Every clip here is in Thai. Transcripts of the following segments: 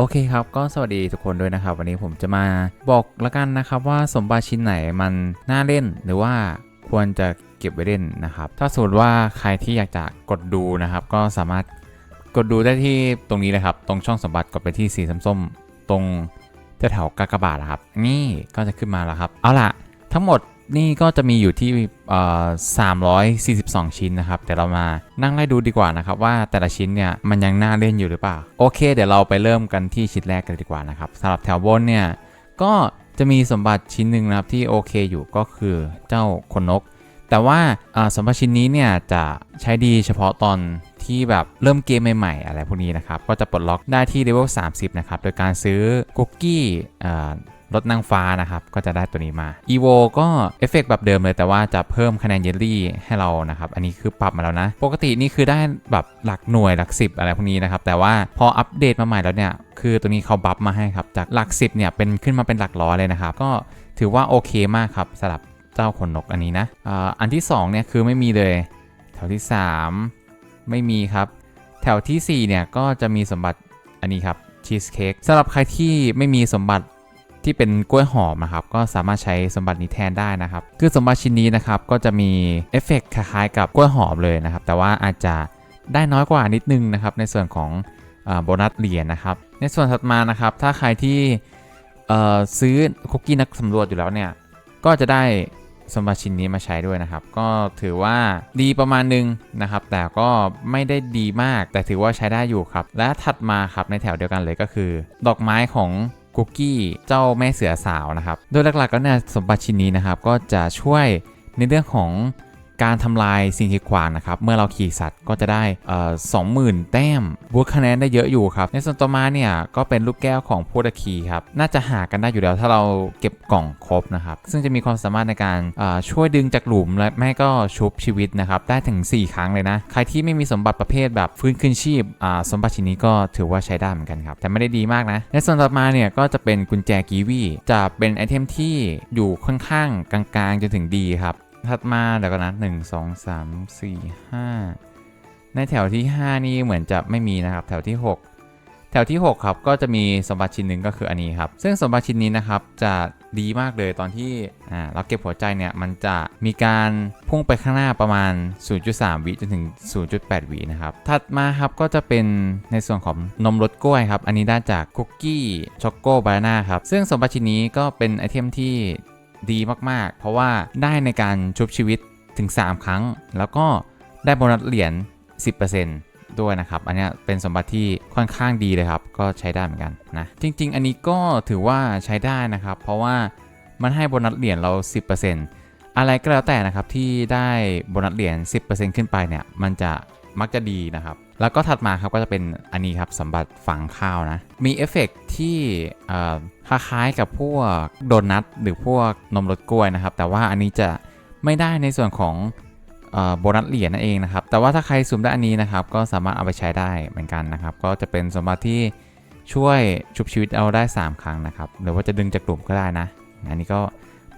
โอเคครับ ก็สวัสดีทุกคนด้วยนะครับ วันนี้ผมจะมาบอกละกันนะครับว่าสมบัติชิ้นไหนมันน่าเล่นหรือว่าควรจะเก็บไว้เล่นนะครับ ถ้าสมมติว่าใครที่อยากจะกดดูนะครับ ก็สามารถกดดูได้ที่ตรงนี้เลยครับ ตรงช่องสมบัติกดไปที่สีส้มๆตรงแถวกากบาทนะครับ นี่ก็จะขึ้นมาแล้วครับ เอาล่ะ ทั้งหมด นี่ก็จะมีอยู่ที่342 ชิ้นนะครับ แต่เรามานั่งไล่ดูดีกว่านะครับ ว่าแต่ละชิ้นเนี่ยมันยังน่าเล่นอยู่หรือเปล่า โอเค เดี๋ยวเราไปเริ่มกันที่ชิ้นแรกกันดีกว่านะครับสำหรับแถวบนเนี่ยก็จะมีสมบัติชิ้นหนึ่งนะครับที่โอเคอยู่ก็คือเจ้าคนนก แต่ว่าสมบัติชิ้นนี้เนี่ยจะใช้ดีเฉพาะตอนที่แบบเริ่มเกมใหม่ๆอะไรพวกนี้นะครับ ก็จะปลดล็อกได้ที่เลเวล30 นะครับ โดยการซื้อคุกกี้ รถนางฟ้านะครับก็จะได้ตัวนี้มา EVO ก็เอฟเฟกต์แบบเดิมเลยแต่ว่าจะเพิ่มคะแนนเยลลี่ให้เรานะครับอันนี้คือปรับมาแล้วนะ ปกตินี่คือได้แบบหลักหน่วยหลัก 10 อะไรพวกนี้นะครับแต่ว่าพออัปเดตมาใหม่แล้วเนี่ยคือตัวนี้เขาบัฟมาให้ครับจากหลัก 10เนี่ยเป็นขึ้นมาเป็นหลักร้อยเลยนะครับก็ถือว่าโอเคมากครับสำหรับเจ้าขนนกอันนี้นะอ,อันที่2เนี่ยคือไม่มีเลย แถวที่ 3 ไม่มีครับ แถวทีสี่4เนี่ยก็จะมีสมบัติอันนี้ครับชีสเค้กสำหรับใครที่ไม่มีสมบัติ ที่เป็นกล้วยหอมนะครับก็สามารถใช้สมบัตินี้แทนได้นะครับ คือสมบัติชิ้นนี้นะครับก็จะมีเอฟเฟกต์คล้ายๆกับกล้วยหอมเลยนะครับ แต่ว่าอาจจะได้น้อยกว่านิดนึงนะครับ ในส่วนของอโบนัสเหรียญนะครับ ในส่วนถัดมานะครับ ถ้าใครที่ซื้อคุกกี้นักสำรวจอยู่แล้วเนี่ย ก็จะได้สมบัติชิ้นนี้มาใช้ด้วยนะครับ ก็ถือว่าดีประมาณนึงนะครับ แต่ก็ไม่ได้ดีมากแต่ถือว่าใช้ได้อยู่ครับ และถัดมาครับในแถวเดียวกันเลยก็คือ ดอกไม้ของ คุกกี้เจ้าแม่เสือสาวนะครับ โดยหลักๆแล้วเนี่ยสมบัติชิ้นนี้นะครับ ก็จะช่วยในเรื่องของ การทำลายสิ่งกีดขวางนะครับ เมื่อเราขี่สัตว์ก็จะได้สองหมื่นแต้มบวกคะแนนได้เยอะอยู่ครับ ในส่วนต่อมาเนี่ยก็เป็นลูกแก้วของพูดคีครับ น่าจะหากันได้อยู่แล้วถ้าเราเก็บกล่องครบนะครับ ซึ่งจะมีความสามารถในการช่วยดึงจากหลุมและแม่ก็ชุบชีวิตนะครับ ได้ถึง 4 ครั้งเลยนะ ใครที่ไม่มีสมบัติประเภทแบบฟื้นคืนชีพสมบัติชิ้นนี้ก็ถือว่าใช้ได้เหมือนกันครับ แต่ไม่ได้ดีมากนะ ในส่วนต่อมาเนี่ยก็จะเป็นกุญแจกีวีจะเป็นไอเทมที่อยู่ค่อนข้างกลางๆจนถึงดีครับ ถัดมาเดี๋ยวกันนะหนึ่งสองสามสี่ห้าในแถวที่ 5 นี่เหมือนจะไม่มีนะครับ แถวที่ 6 แถวที่ 6 ครับ ก็จะมีสมบัติชิ้นหนึ่งก็คืออันนี้ครับ ซึ่งสมบัติชิ้นนี้นะครับจะดีมากเลยตอนที่อ่าเราเก็บหัวใจเนี่ยมันจะมีการพุ่งไปข้างหน้าประมาณ 0.3 วิจนถึง 0.8 วินะครับ ถัดมาครับก็จะเป็นในส่วนของนมรสกล้วยครับ อันนี้ได้จากคุกกี้ช็อกโกบานาน่าครับ ซึ่งสมบัติชิ้นนี้ก็เป็นไอเทมที่ ดีมากๆ เพราะว่าได้ในการชุบชีวิตถึง 3 ครั้ง แล้วก็ได้โบนัสเหรียญ 10%ด้วยนะครับ อันนี้เป็นสมบัติที่ค่อนข้างดีเลยครับ ก็ใช้ได้เหมือนกันนะ จริง ๆ อันนี้ก็ถือว่าใช้ได้นะครับ เพราะว่ามันให้โบนัสเหรียญเรา 10%อะไรก็แล้วแต่นะครับที่ได้โบนัสเหรียญ 10%ขึ้นไปเนี่ย มันจะมักจะดีนะครับ แล้วก็ถัดมาครับก็จะเป็นอันนี้ครับสมบัติฝังข้าวนะ มีเอฟเฟกต์ที่คล้ายๆกับพวกโดนัทหรือพวกนมรสกล้วยนะครับ แต่ว่าอันนี้จะไม่ได้ในส่วนของโบนัสเหรียญนั่นเองนะครับ แต่ว่าถ้าใครสุ่มได้อันนี้นะครับ ก็สามารถเอาไปใช้ได้เหมือนกันนะครับ ก็จะเป็นสมบัติที่ช่วยชุบชีวิตเอาได้ 3 ครั้งนะครับ หรือว่าจะดึงจากกลุ่มก็ได้นะ อันนี้ก็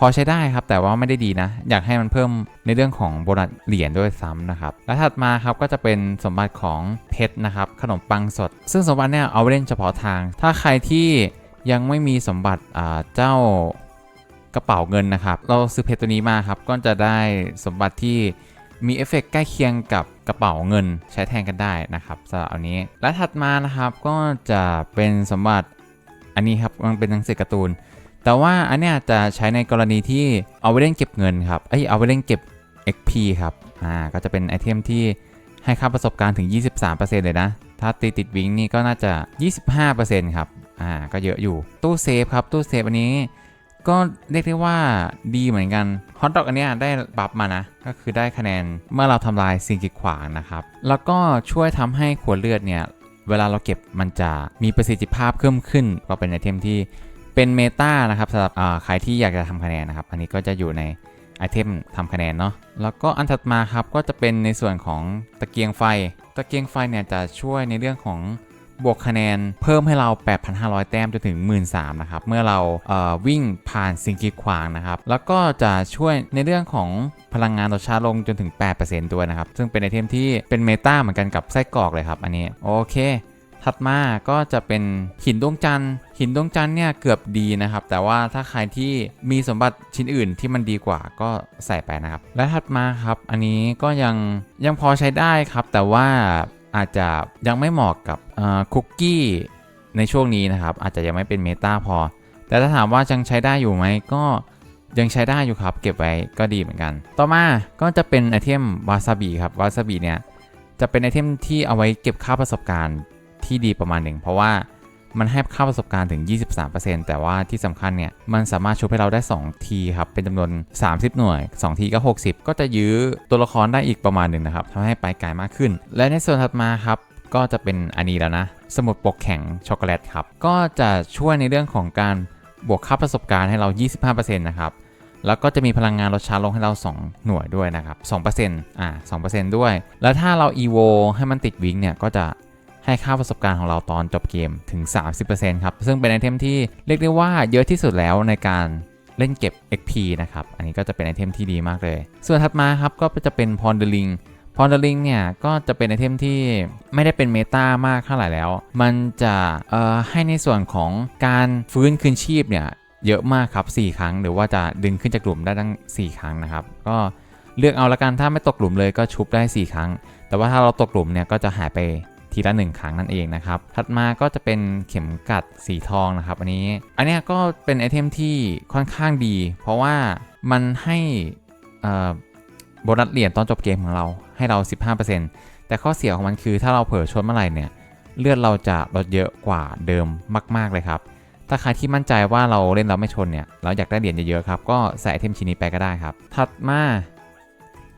พอใช้ได้ครับ แต่ว่าไม่ได้ดีนะ อยากให้มันเพิ่มในเรื่องของโบนัสเหรียญด้วยซ้ำนะครับ และถัดมาครับก็จะเป็นสมบัติของเพชรนะครับ ขนมปังสด ซึ่งสมบัติเนี่ยเอาไว้เล่นเฉพาะทาง ถ้าใครที่ยังไม่มีสมบัติเจ้ากระเป๋าเงินนะครับ เราซื้อเพชรตัวนี้มาครับ ก็จะได้สมบัติที่มีเอฟเฟกต์ใกล้เคียงกับกระเป๋าเงินใช้แทนกันได้นะครับสำหรับอันนี้ และถัดมานะครับก็จะเป็นสมบัติอันนี้ครับมันเป็นหนังสือการ์ตูน แต่ว่าอันเนี้ยจะใช้ในกรณีที่เอาไว้เล่นเก็บเงินครับเอ้ยเอาไว้เล่นเก็บ XP ครับอ่าก็จะเป็นไอเทมที่ให้ค่าประสบการณ์ถึง 23%เลยนะ ถ้าตีติดวิงนี่ก็น่าจะ 25%ครับอ่าก็เยอะอยู่ตู้เซฟครับตู้เซฟอันนี้ก็เรียกได้ว่าดีเหมือนกันฮอตดอกอันเนี้ยได้บัฟมานะ ก็คือได้คะแนนเมื่อเราทำลายสิ่งกีดขวางนะครับ แล้วก็ช่วยทำให้ขวดเลือดเนี่ย เวลาเราเก็บมันจะมีประสิทธิภาพเพิ่มขึ้นก็เป็นไอเทมที่ เป็นเมตานะครับสำหรับอ่าใครที่อยากจะทำคะแนนนะครับ อันนี้ก็จะอยู่ในไอเทมทำคะแนนเนาะ แล้วก็อันถัดมาครับก็จะเป็นในส่วนของตะเกียงไฟ ตะเกียงไฟเนี่ยจะช่วยในเรื่องของบวกคะแนนเพิ่มให้เรา 8,500 แต้มจนถึง 13,000นะครับ เมื่อเราเวิ่งผ่านสิ่งกีดขวางนะครับ แล้วก็จะช่วยในเรื่องของพลังงานต่อชาลงจนถึง 8%ด้วยนะครับ ซึ่งเป็นไอเทมที่เป็นเมตาเหมือนกันกับไส้กรอกเลยครับ อันนี้ โอเค ถัดมาก็จะเป็นหินดวงจันทร์ หินดวงจันทร์เนี่ยเกือบดีนะครับ แต่ว่าถ้าใครที่มีสมบัติชิ้นอื่นที่มันดีกว่าก็ใส่ไปนะครับ และถัดมาครับ อันนี้ก็ยังยังพอใช้ได้ครับ แต่ว่าอาจจะยังไม่เหมาะกับคุกกี้ในช่วงนี้นะครับ อาจจะยังไม่เป็นเมตาพอ แต่ถ้าถามว่ายังใช้ได้อยู่ไหมก็ยังใช้ได้อยู่ครับ เก็บไว้ก็ดีเหมือนกัน ต่อมาก็จะเป็นไอเทมวาซาบิครับวาซาบิเนี่ยจะเป็นไอเทมที่เอาไว้เก็บค่าประสบการณ์ ที่ดีประมาณหนึ่งเพราะว่ามันให้ค่าประสบการณ์ถึง 23%แต่ว่าที่สำคัญเนี่ย มันสามารถชุบให้เราได้ 2 ทีครับ เป็นจำนวน 30 หน่วย 2 ทีก็ 60 ก็จะยื้อตัวละครได้อีกประมาณหนึ่งนะครับทำให้ไปไกลมากขึ้น และในส่วนถัดมาครับ ก็จะเป็นอันนี้แล้วนะ สมุดปกแข็งช็อกโกแลตครับ ก็จะช่วยในเรื่องของการบวกค่าประสบการณ์ให้เรา 25%นะครับแล้วก็จะมีพลังงานลดช้าลงให้เรา 2 หน่วยด้วยนะครับ2%อ่า2%ด้วย แล้วถ้าเรา EVO ให้มันติดวิงเนี่ย ก็จะ ให้ค่าประสบการณ์ของเราตอนจบเกมถึง 30%ครับ ซึ่งเป็นไอเทมที่เรียกได้ว่าเยอะที่สุดแล้วในการเล่นเก็บ XP นะครับ อันนี้ก็จะเป็นไอเทมที่ดีมากเลย ส่วนถัดมาครับก็จะเป็นพอนเดลิงพอนเดลิงเนี่ยก็จะเป็นไอเทมที่ไม่ได้เป็นเมตามากเท่าไหร่แล้ว มันจะให้ในส่วนของการฟื้นคืนชีพเนี่ยเยอะมากครับ 4 ครั้ง หรือว่าจะดึงขึ้นจากกลุ่มได้ตั้ง 4 ครั้งนะครับ ก็เลือกเอาละกันถ้าไม่ตกหลุมเลยก็ชุบได้ 4 ครั้ง แต่ว่าถ้าเราตกหลุมเนี่ยก็จะหายไป ทีละ 1 ครั้งนั่นเองนะครับ ถัดมาก็จะเป็นเข็มกัดสีทองนะครับ อันนี้ อันนี้ก็เป็นไอเทมที่ค่อนข้างดี เพราะว่ามันให้โบนัสเหรียญตอนจบเกมของเราให้เรา 15%แต่ข้อเสียของมันคือถ้าเราเผลอชนเมื่อไหร่เนี่ยเลือดเราจะลดเยอะกว่าเดิมมาก ๆ เลยครับ ถ้าใครที่มั่นใจว่าเราเล่นเราไม่ชนเนี่ย เราอยากได้เหรียญเยอะๆครับ ก็ใส่ไอเทมชิ้นนี้ไปก็ได้ครับ ถัดมา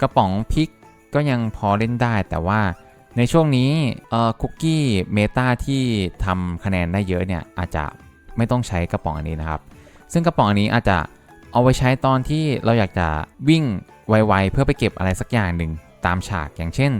กระป๋องพริกก็ยังพอเล่นได้ แต่ว่า ในช่วงนี้คุกกี้เมตาที่ทำคะแนนได้เยอะเนี่ยอาจจะไม่ต้องใช้กระป๋องอันนี้นะครับ ซึ่งกระป๋องอันนี้อาจจะเอาไว้ใช้ตอนที่เราอยากจะวิ่งไวๆเพื่อไปเก็บอะไรสักอย่างหนึ่งตามฉากอย่างเช่น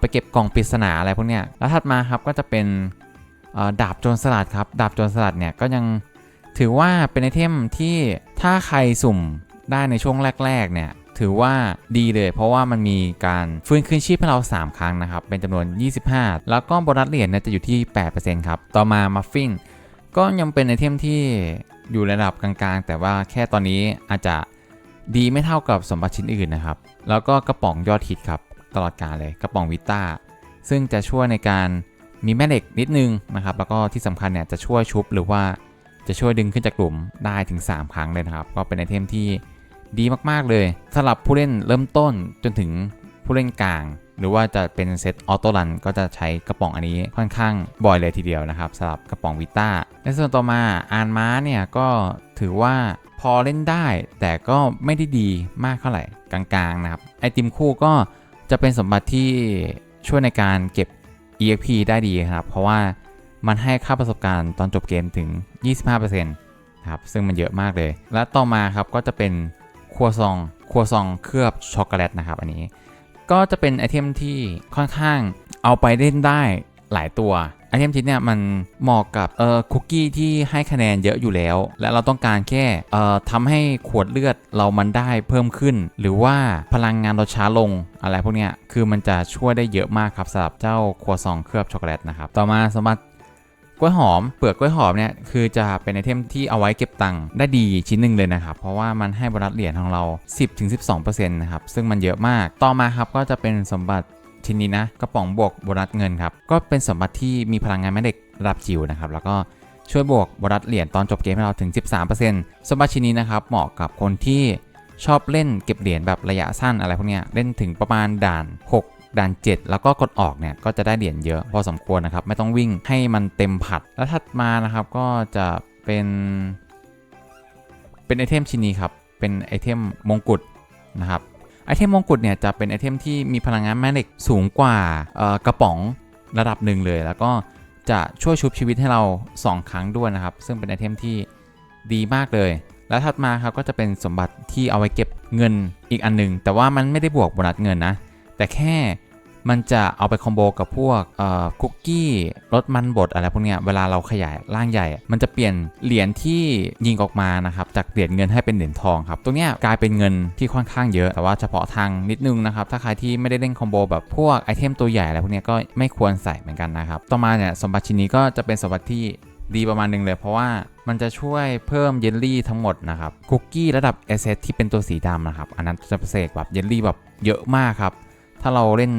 ไปเก็บกล่องปริศนาอะไรพวกเนี้ยแล้วถัดมาครับก็จะเป็นดาบโจรสลัดครับดาบโจรสลัดเนี่ยก็ยังถือว่าเป็นไอเทมที่ถ้าใครสุ่มได้ในช่วงแรกๆเนี่ย ถือว่าดีเลย เพราะว่ามันมีการฟื้นคืนชีพให้เรา 3 ครั้งนะครับ เป็นจำนวน 25 แล้วก็โบนัสเหรียญเนี่ยจะอยู่ที่ 8%ครับ ต่อมามัฟฟินก็ยังเป็นไอเทมที่อยู่ระดับกลางๆ แต่ว่าแค่ตอนนี้อาจจะดีไม่เท่ากับสมบัติชิ้นอื่นนะครับ แล้วก็กระป๋องยอดฮิตครับ ตลอดกาลเลยกระป๋องวิต้าซึ่งจะช่วยในการมีแม่เหล็กนิดนึงนะครับ แล้วก็ที่สำคัญเนี่ยจะช่วยชุบหรือว่าจะช่วยดึงขึ้นจากกลุ่มได้ถึง 3 ครั้งเลยนะครับ ก็เป็นไอเทมที่ ดีมากๆเลยสำหรับผู้เล่นเริ่มต้นจนถึงผู้เล่นกลาง หรือว่าจะเป็นเซตออโต้รันก็จะใช้กระป๋องอันนี้ค่อนข้างบ่อยเลยทีเดียวนะครับสำหรับกระป๋องวิต้าในส่วนต่อมาอานม้าเนี่ยก็ถือว่าพอเล่นได้ แต่ก็ไม่ได้ดีมากเท่าไหร่กลางๆนะครับไอติมคู่ก็จะเป็นสมบัติที่ช่วยในการเก็บ EXP ได้ดีครับ เพราะว่ามันให้ค่าประสบการณ์ตอนจบเกมถึง 25%นะครับซึ่งมันเยอะมากเลย และต่อมาครับก็จะเป็น ครัวซองครัวซองเคลือบช็อกโกแลตนะครับอันนี้ ก็จะเป็นไอเทมที่ค่อนข้างเอาไปเล่นได้หลายตัวไอเทมชิ้นเนี่ยมันเหมาะกับเอ่อคุกกี้ที่ให้คะแนนเยอะอยู่แล้ว และเราต้องการแค่เอ่อทำให้ขวดเลือดเรามันได้เพิ่มขึ้น หรือว่าพลังงานลดช้าลงอะไรพวกเนี้ยคือมันจะช่วยได้เยอะมากครับสำหรับเจ้าครัวซองเคลือบช็อกโกแลตนะครับต่อมาสมบัติ กล้วยหอมเปลือกกล้วยหอมเนี่ยคือจะเป็นไอเทมที่เอาไว้เก็บตังค์ได้ดีชิ้นหนึ่งเลยนะครับ เพราะว่ามันให้บรัสเหรียญของเรา 10-12%นะครับซึ่งมันเยอะมาก ต่อมาครับก็จะเป็นสมบัติชิ้นนี้นะกระป๋องบวกโบนัสเงินครับก็เป็นสมบัติที่มีพลังงานแม่เหล็กระดับจิ๋วนะครับแล้วก็ช่วยบวกโบนัสเหรียญตอนจบเกมให้เราถึง 13%สมบัติชิ้นนี้นะครับเหมาะกับคนที่ชอบเล่นเก็บเหรียญแบบระยะสั้นอะไรพวกนี้เล่นถึงประมาณด่าน 6 ด่าน 7 แล้วก็กดออกเนี่ยก็จะได้เหรียญเยอะพอสมควรนะครับ ไม่ต้องวิ่งให้มันเต็มผัด แล้วถัดมานะครับก็จะเป็น เป็นไอเทมชิ้นนี้ครับ เป็นไอเทมมงกุฎนะครับไอเทมมงกุฎเนี่ยจะเป็นไอเทมที่มีพลังงานแม่เหล็กสูงกว่ากระป๋องระดับหนึ่งเลย แล้วก็จะช่วยชุบชีวิตให้เรา 2 ครั้งด้วยนะครับ ซึ่งเป็นไอเทมที่ดีมากเลย แล้วถัดมาครับก็จะเป็นสมบัติที่เอาไว้เก็บเงินอีกอันหนึ่งแต่ว่ามันไม่ได้บวกโบนัสเงินนะ แต่แค่ มันจะเอาไปคอมโบกับพวกคุกกี้รสมันบดอะไรพวกเนี้ยเวลาเราขยายร่างใหญ่ มันจะเปลี่ยนเหรียญที่ยิงออกมานะครับจากเหรียญเงินให้เป็นเหรียญทองครับตรงเนี้ยกลายเป็นเงินที่ค่อนข้างเยอะ แต่ว่าเฉพาะทางนิดนึงนะครับ ถ้าใครที่ไม่ได้เล่นคอมโบแบบพวกไอเทมตัวใหญ่อะไรพวกเนี้ยก็ไม่ควรใส่เหมือนกันนะครับต่อมาเนี่ยสมบัติชิ้นนี้ก็จะเป็นสมบัติที่ดีประมาณหนึงเลยเพราะว่ามันจะช่วยเพิ่มเยลลี่ทั้งหมดนะครับคุกกี้ระดับ s อเซที่เป็นตัวสีดำนะครับ อันนั้นจะเสกแบบเยลลี่แบบเยอะมากครับ ถ้าเราเล่น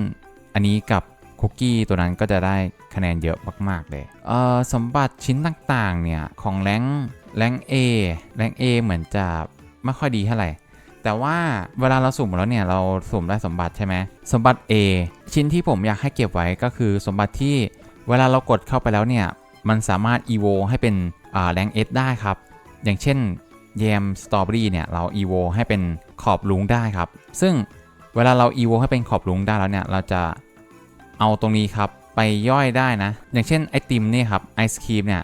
อันนี้กับคุกกี้ตัวนั้นก็จะได้คะแนนเยอะมาก ๆ เลยเอ่อสมบัติชิ้นต่าง ๆ เนี่ย ของแรงแรง A แรง A เหมือนจะไม่ค่อยดีเท่าไหร่ แต่ว่าเวลาเราสุ่มแล้วเนี่ย เราสุ่มได้สมบัติใช่ไหมสมบัติ A ชิ้นที่ผมอยากให้เก็บไว้ก็คือสมบัติที่เวลาเรากดเข้าไปแล้วเนี่ย มันสามารถ evo ให้เป็นแรง S ได้ครับ อย่างเช่นแยมสตรอเบอรี่เนี่ย เรา evo ให้เป็นขอบลุงได้ครับ ซึ่งเวลาเรา evo ให้เป็นขอบลุงได้แล้วเนี่ย เราจะ เอาตรงนี้ครับไปย่อยได้นะ อย่างเช่นไอติมนี่ครับไอศครีมเนี่ย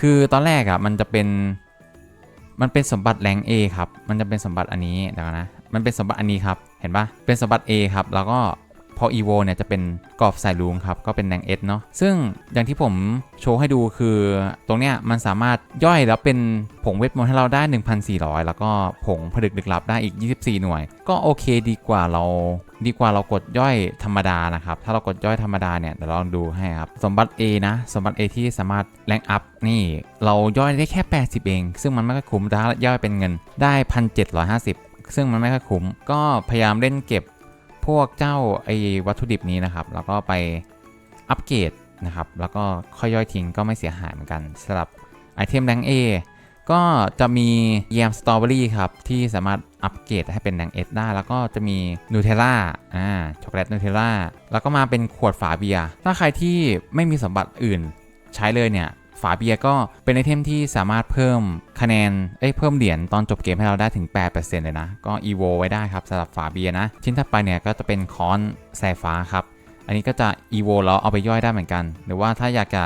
คือตอนแรกอะ่ะมันจะเป็นมันเป็นสมบัติแรง A ครับ มันจะเป็นสมบัติอันนี้เดี๋ยวก่อนนะ มันเป็นสมบัติอันนี้ครับ เห็นปะเป็นสมบัติ A ครับ แล้วก็ พอ evo เนี่ยจะเป็นกรอบสายลุงครับ ก็เป็นแรง S เนาะซึ่งอย่างที่ผมโชว์ให้ดูคือตรงเนี้ยมันสามารถย่อยแล้วเป็นผงเวทมนต์ให้เราได้ 1,400 แล้วก็ผงผลึกลึกลับได้อีก 24 หน่วย ก็โอเคดีกว่าเราดีกว่าเรากดย่อยธรรมดานะครับ ถ้าเรากดย่อยธรรมดาเนี่ยเดี๋ยวลองดูให้ครับ สมบัติ A นะ สมบัติ A ที่สามารถแรงอัพนี่ เราย่อยได้แค่ 80 เอง ซึ่งมันไม่ค่อยคุ้มถ้าย่อยเป็นเงินได้ 1,750 ซึ่งมันไม่ค่อยคุ้มก็พยายามเล่นเก็บ พวกเจ้าไอ้วัตถุดิบนี้นะครับ แล้วก็ไปอัปเกรดนะครับ แล้วก็ค่อยย่อยทิ้งก็ไม่เสียหายเหมือนกันสำหรับไอเทมแรง A ก็จะมีแยมสตรอเบอรี่ครับ ที่สามารถอัปเกรดให้เป็นแรงเอสได้ แล้วก็จะมีนูเทลล่าอ่าช็อกโกแลตนูเทลล่าแล้วก็มาเป็นขวดฝาเบียร์ถ้าใครที่ไม่มีสมบัติอื่น ใช้เลยเนี่ย ฝาเบียร์ก็เป็นไอเทมที่สามารถเพิ่มคะแนน เอ้ยเพิ่มเหรียญตอนจบเกมให้เราได้ถึง 8%เลยนะ ก็ evo ไว้ได้ครับสำหรับฝาเบียร์นะ ชิ้นถัดไปเนี่ยก็จะเป็นคอนสายฟ้าครับ อันนี้ก็จะ evo แล้วเอาไปย่อยได้เหมือนกัน หรือว่าถ้าอยากจะ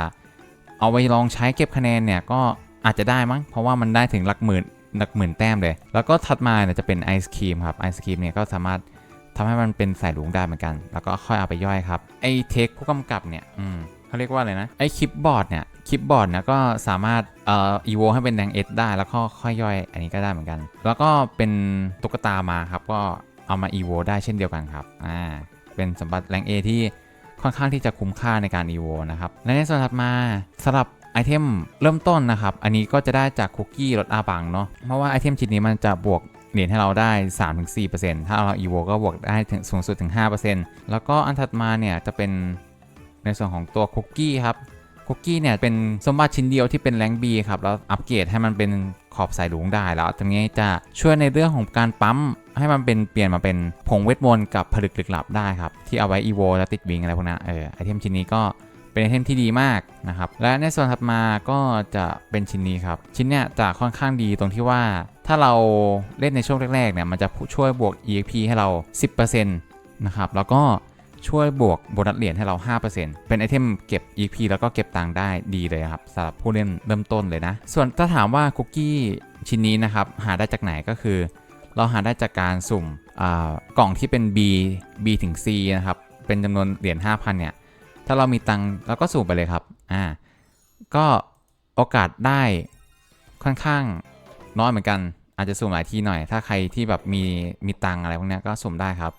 เอาไปลองใช้เก็บคะแนนเนี่ยก็อาจจะได้มั้ง เพราะว่ามันได้ถึงหลักหมื่นหลักหมื่นแต้มเลย แล้วก็ถัดมาเนี่ยจะเป็นไอศครีมครับ ไอศครีมเนี่ยก็สามารถทำให้มันเป็นสายลุงได้เหมือนกัน แล้วก็ค่อยเอาไปย่อยครับ ไอเทคผู้กำกับเนี่ย อืมเขาเรียกว่าอะไรนะ ไอคลิปบอร์ดเนี่ย คลิปบอร์ดนี่ยก็สามารถเอ่อ evo ให้เป็นแดงเอสได้แล้วก็ค่อยย่อยอันนี้ก็ได้เหมือนกัน แล้วก็เป็นตุ๊กตามาครับ ก็เอามา evo ได้เช่นเดียวกันครับอ่าเป็นสมบัติแรง A ที่ค่อนข้างที่จะคุ้มค่าในการ evo นะครับและในส่วนถัดมาสำหรับไอเทมเริ่มต้นนะครับ อันนี้ก็จะได้จากคุกกี้รสอาบังเนาะเพราะว่าไอเทมชิ้นนี้มันจะบวกเหรียญให้เราได้ 3-4%ถ้าเรา evo ก็บวกได้ถึงสูงสุดถึง 5%แล้วก็อันถัดมาเนี่ยจะเป็นในส่วนของตัวคุกกี้ครับ คุกกี้เนี่ยเป็นสมบัติชิ้นเดียวที่เป็นแรงบีครับแล้วอัปเกรดให้มันเป็นขอบสายลุงได้แล้วตรงนี้จะช่วยในเรื่องของการปั๊มให้มันเป็นเปลี่ยนมาเป็นผงเวทมนต์กับผลึกลึกลับได้ครับ ที่เอาไว้อีโวและติดวิงอะไรพวกนั้นเออไอเทมชิ้นนี้ก็เป็นไอเทมที่ดีมากนะครับ และในส่วนถัดมาก็จะเป็นชิ้นนี้ครับ ชิ้นเนี้ยจะค่อนข้างดีตรงที่ว่า ถ้าเราเล่นในช่วงแรกๆเนี่ยมันจะช่วยบวก EXP ให้เรา 10%นะครับแล้วก็ ช่วยบวกโบนัสเหรียญให้เรา 5%เป็นไอเทมเก็บ EP แล้วก็เก็บตังค์ได้ดีเลยครับสำหรับผู้เล่นเริ่มต้นเลยนะ ส่วนถ้าถามว่าคุกกี้ชิ้นนี้นะครับหาได้จากไหนก็คือ เราหาได้จากการสุ่มกล่องที่เป็น B B ถึง C นะครับเป็นจำนวนเหรียญ5,000เนี่ยถ้าเรามีตังค์เราก็สุ่มไปเลยครับอ่าก็โอกาสได้ค่อนข้างน้อยเหมือนกัน อาจจะสุ่มหลายทีหน่อย ถ้าใครที่แบบมีมีตังค์อะไรพวกนี้ก็สุ่มได้ครับ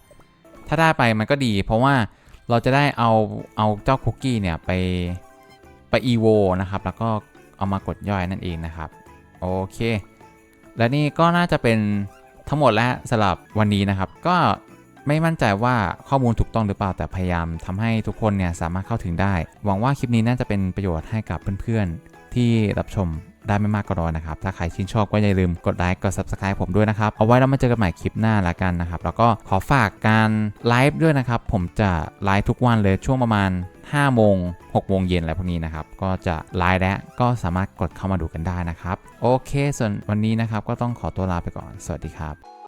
ถ้าได้ไปมันก็ดี เพราะว่าเราจะได้เอาเอาเจ้าคุกกี้เนี่ยไปไป evo นะครับ แล้วก็เอามากดย่อยนั่นเองนะครับ โอเค และนี่ก็น่าจะเป็นทั้งหมดแล้วสำหรับวันนี้นะครับ ก็ไม่มั่นใจว่าข้อมูลถูกต้องหรือเปล่าแต่พยายามทำให้ทุกคนเนี่ยสามารถเข้าถึงได้ หวังว่าคลิปนี้น่าจะเป็นประโยชน์ให้กับเพื่อนๆที่รับชม ได้ไม่มากก็น้อยนะครับ ถ้าใครชื่นชอบก็อย่าลืมกดไลค์กด subscribe ผมด้วยนะครับ เอาไว้เรามาเจอกันใหม่คลิปหน้าละกันนะครับ แล้วก็ขอฝากการไลฟ์ด้วยนะครับ ผมจะไลฟ์ทุกวันเลยช่วงประมาณ5โมง6โมงเย็นอะไรพวกนี้นะครับ ก็จะไลฟ์และก็สามารถกดเข้ามาดูกันได้นะครับ โอเค ส่วนวันนี้นะครับก็ต้องขอตัวลาไปก่อน สวัสดีครับ